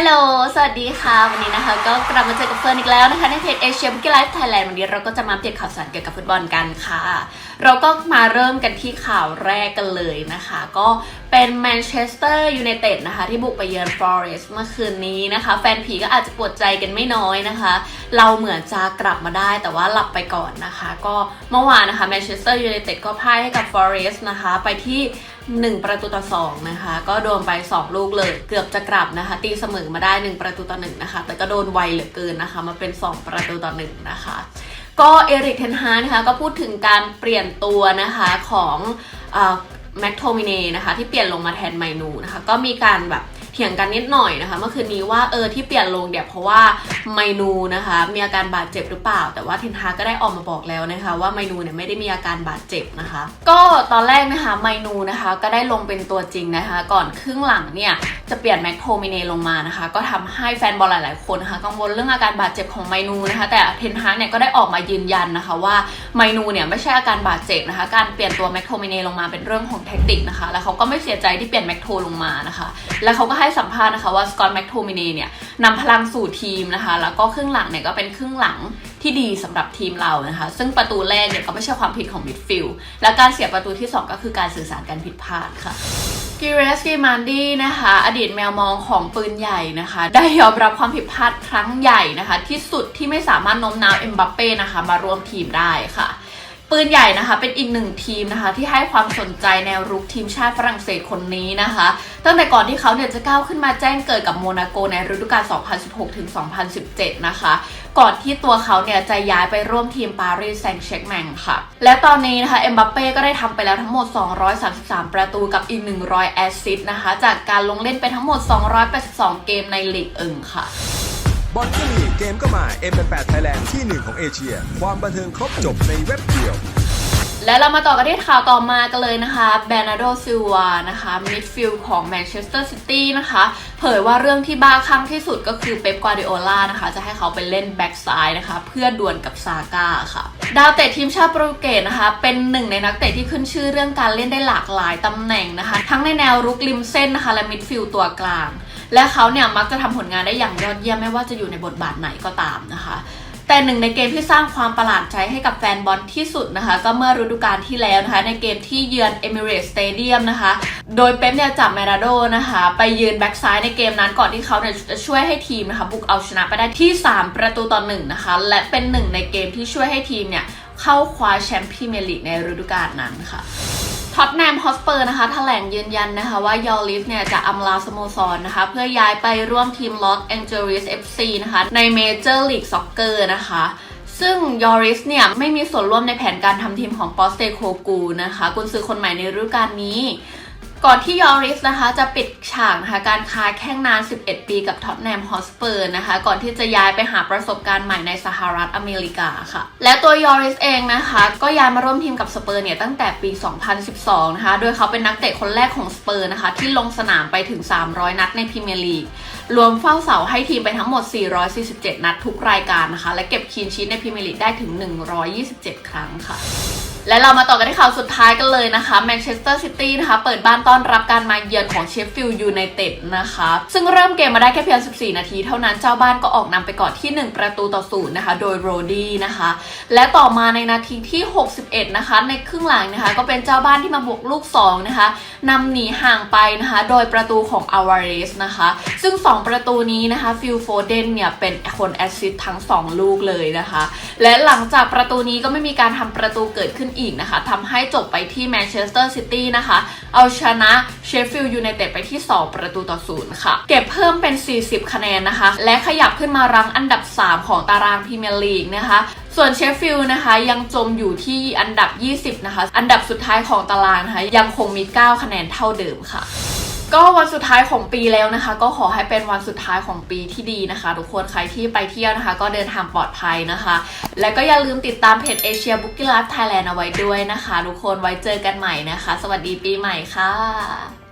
ฮัลโหล สวัสดีค่ะ วันนี้นะคะ ก็กลับมาเจอกับเฟิร์นอีกแล้วนะคะ ในเพจเอเชียบุกี้ไลฟ์ไทยแลนด์วันนี้เราก็จะมาอัปเดตข่าวสารเกี่ยวกับฟุตบอลกันค่ะ เราก็มาเริ่มกันที่ข่าวแรกกันเลยนะคะ ก็เป็นแมนเชสเตอร์ยูไนเต็ดนะคะ ที่บุกไปเยือนฟอเรสต์เมื่อคืนนี้นะคะ แฟนผีก็อาจจะปวดใจกันไม่น้อยนะคะ เราเหมือนจะกลับมาได้แต่ว่าหลับไปก่อนนะคะ ก็เมื่อวานนะคะแมนเชสเตอร์ยูไนเต็ดก็พ่ายให้กับฟอเรสต์นะคะ ไปที่ 1 ประตูต่อ 2 นะคะ ก็โดนไป 2 ลูกเลย เกือบจะกลับนะคะ ตีเสมอมาได้ 1 ประตูต่อ 1 นะคะ แต่ก็โดนไวเหลือเกินนะคะ มาเป็น 2 ประตูต่อ 1 นะคะ ก็เอริกเทนฮาร์นะคะก็พูดถึงการเปลี่ยนตัวนะคะของแม็กโทมิเน่นะคะที่เปลี่ยนลงมาแทนไมนูนะคะก็มีการแบบ ถียงกันนิดหน่อยนะคะ เมื่อคืนนี้ว่าเออที่เปลี่ยนลงเดี๋ยวเพราะว่าไมนูนะคะ มีอาการบาดเจ็บหรือเปล่า แต่ว่าเทนฮาก็ได้ออกมาบอกแล้วนะคะ ว่าไมนูเนี่ยไม่ได้มีอาการบาดเจ็บนะคะ ก็ตอนแรกนะคะไมนูนะคะ ก็ได้ลงเป็นตัวจริงนะคะ ก่อนครึ่งหลังเนี่ยจะเปลี่ยนแม็กโทมิเนลงมานะคะ ก็ทำให้แฟนบอลหลาย ๆ คนนะคะกังวลเรื่องอาการบาดเจ็บของไมนูนะคะ แต่เทนฮาร์เนี่ยก็ได้ออกมายืนยันนะคะ ว่าไมนูเนี่ยไม่ใช่อาการบาดเจ็บนะคะ การเปลี่ยนตัวแม็กโทมิเนลงมาเป็นเรื่องของเทคนิคนะคะ แล้วเขาก็ไม่เสียใจที่เปลี่ยนแม็กโทลงมานะคะ แล้วเขาก็ให้สัมภาษณ์นะคะว่าสกอตแม็กโทมิเนเนี่ยนำพลังสู่ทีมนะคะ แล้วก็ครึ่งหลังเนี่ยก็เป็นครึ่งหลังที่ดีสำหรับทีมเรานะคะ ซึ่งประตูแรกเนี่ยก็ไม่ใช่ความผิดของมิดฟิลด์และการเสียประตูที่ 2 ก็คือการสื่อสารการผิดพลาดค่ะกิเรสกิมานดี้นะคะ อดีตแมวมองของปืนใหญ่นะคะ ได้ยอมรับความผิดพลาดครั้งใหญ่นะคะ ที่สุดที่ไม่สามารถโน้มน้าวเอ็มบัปเป้นะคะ มาร่วมทีมได้ค่ะ ปืนใหญ่นะคะ เป็นอีกหนึ่งทีมนะคะ ที่ให้ความสนใจแนวรุกทีมชาติฝรั่งเศสคนนี้นะคะ ตั้งแต่ก่อนที่เขาเนี่ยจะก้าวขึ้นมาแจ้งเกิดกับโมนาโกในฤดูกาล 2016ถึง2017 นะคะ ก่อนที่ตัวเขาเนี่ยจะย้ายไปร่วมทีมปารีสแซงต์แชร์กแมงค่ะ และตอนนี้นะคะเอ็มบัปเป้ก็ได้ทำไปแล้วทั้งหมด 233 ประตูกับอีก 100 แอสซิสต์นะคะ จากการลงเล่นไปทั้งหมด 282 เกมในลีกเอิงค่ะ บอลก็มีเกมก็มา M8 Thailand ที่หนึ่งของเอเชีย ความบันเทิงครบจบในเว็บเดียว และเรามาต่อกันที่ข่าวต่อมากันเลยนะคะแบรนาโดซิลวานะคะมิดฟิลด์ของแมนเชสเตอร์ซิตี้นะคะ เผยว่าเรื่องที่บ้าคลั่งที่สุดก็คือเป๊ปกวาร์ดิโอลานะคะ จะให้เขาไปเล่นแบ็กซ้ายนะคะ เพื่อดวลกับซาก้าค่ะ ดาวเตะทีมชาติโปรตุเกสนะคะ เป็นหนึ่งในนักเตะที่ขึ้นชื่อเรื่องการเล่นได้หลากหลายตำแหน่งนะคะ ทั้งในแนวรุกริมเส้นนะคะและมิดฟิลด์ตัวกลาง และเขาเนี่ยมักจะทำผลงานได้อย่างยอดเยี่ยมไม่ว่าจะอยู่ในบทบาทไหนก็ตามนะคะแต่หนึ่งในเกมที่สร้างความประหลาดใจให้กับแฟนบอลที่สุดนะคะ ก็เมื่อฤดูกาลที่แล้วนะคะ ในเกมที่เยือนเอมิเรตสเตเดียมนะคะ โดยเป๊ปเนี่ยจับแมราโดนะคะ ไปยืนแบ็กซ้ายในเกมนั้นก่อนที่เขาเนี่ยจะช่วยให้ทีมนะคะ บุกเอาชนะไปได้ที่ 3 ประตูต่อหนึ่งนะคะ และเป็นหนึ่งในเกมที่ช่วยให้ทีมเนี่ยเข้าคว้าแชมป์พรีเมียร์ลีกในฤดูกาลนั้นค่ะ ท็อตแนมฮอสเปอร์นะคะแถลงยืนยันนะคะว่ายอริสเนี่ยจะอำลาสโมสรนะคะ เพื่อย้ายไปร่วมทีมลอสแองเจลิสเอฟซีนะคะในเมเจอร์ลีกซ็อกเกอร์นะคะซึ่งยอริสเนี่ยไม่มีส่วนร่วมในแผนการทำทีมของปอสเตโคกูนะคะกุนซือคนใหม่ในฤดูกาลนี้ ก่อนที่ยอริสนะคะจะปิดฉากนะคะการค้าแข่งนาน 11 ปีกับท็อตแนมฮอสเปอร์นะคะ ก่อนที่จะย้ายไปหาประสบการณ์ใหม่ในสหรัฐอเมริกาค่ะ และตัวยอริสเองนะคะ ก็ย้ายมาร่วมทีมกับสเปอร์เนี่ยตั้งแต่ปี 2012 นะคะ โดยเขาเป็นนักเตะคนแรกของสเปอร์นะคะ ที่ลงสนามไปถึง 300 นัดในพรีเมียร์ลีกรวมเฝ้าเสาให้ทีมไปทั้งหมด 447 นัดทุกรายการนะคะ และเก็บคีนชีตในพรีเมียร์ลีกได้ถึง 127 ครั้งค่ะ และเรามาต่อกันที่ข่าวสุดท้ายกันเลยนะคะแมนเชสเตอร์ซิตี้นะคะเปิดบ้านต้อนรับการมาเยือนของเชฟฟิลด์ยูไนเต็ดนะคะ ซึ่งเริ่มเกมมาได้แค่เพียง 14 นาที เท่านั้นเจ้าบ้านก็ออกนำไปก่อนที่ 1 ประตูต่อศูนย์นะคะ โดยโรดี้นะคะ และต่อมาในนาทีที่ 61 นะคะ ในครึ่งหลังนะคะ ก็เป็นเจ้าบ้านที่มาบวกลูก 2 นะคะนำหนีห่างไปนะคะ โดยประตูของอาวาเรสนะคะ ซึ่ง 2 ประตูนี้นะคะฟิลโฟเดนเนี่ยเป็นคนแอสซิสต์ทั้ง 2 ลูกเลยนะคะ และหลังจากประตูนี้ก็ไม่มีการทำประตูเกิดขึ้นอีกนะคะทำให้จบไปที่แมนเชสเตอร์ซิตี้นะคะ เอาชนะเชฟฟิลด์ยูไนเต็ดไปที่ 2 ประตูต่อศูนย์ค่ะ เก็บเพิ่มเป็น 40 คะแนนนะคะ และขยับขึ้นมารั้งอันดับ 3 ของตารางพรีเมียร์ลีกนะคะส่วนเชฟฟิลด์นะคะยังจมอยู่ที่อันดับ 20 นะคะ อันดับสุดท้ายของตารางนะคะยังคงมี 9 คะแนนเท่าเดิมค่ะ ก็วันสุดท้ายของปีแล้วนะคะ ก็ขอให้เป็นวันสุดท้ายของปีที่ดีนะคะ ทุกคนใครที่ไปเที่ยวนะคะ ก็เดินทางปลอดภัยนะคะ และก็อย่าลืมติดตามเพจเอเชียบุ๊กิ้งไลฟ์ไทยแลนด์เอาไว้ด้วยนะคะ ทุกคนไว้เจอกันใหม่นะคะ สวัสดีปีใหม่ค่ะ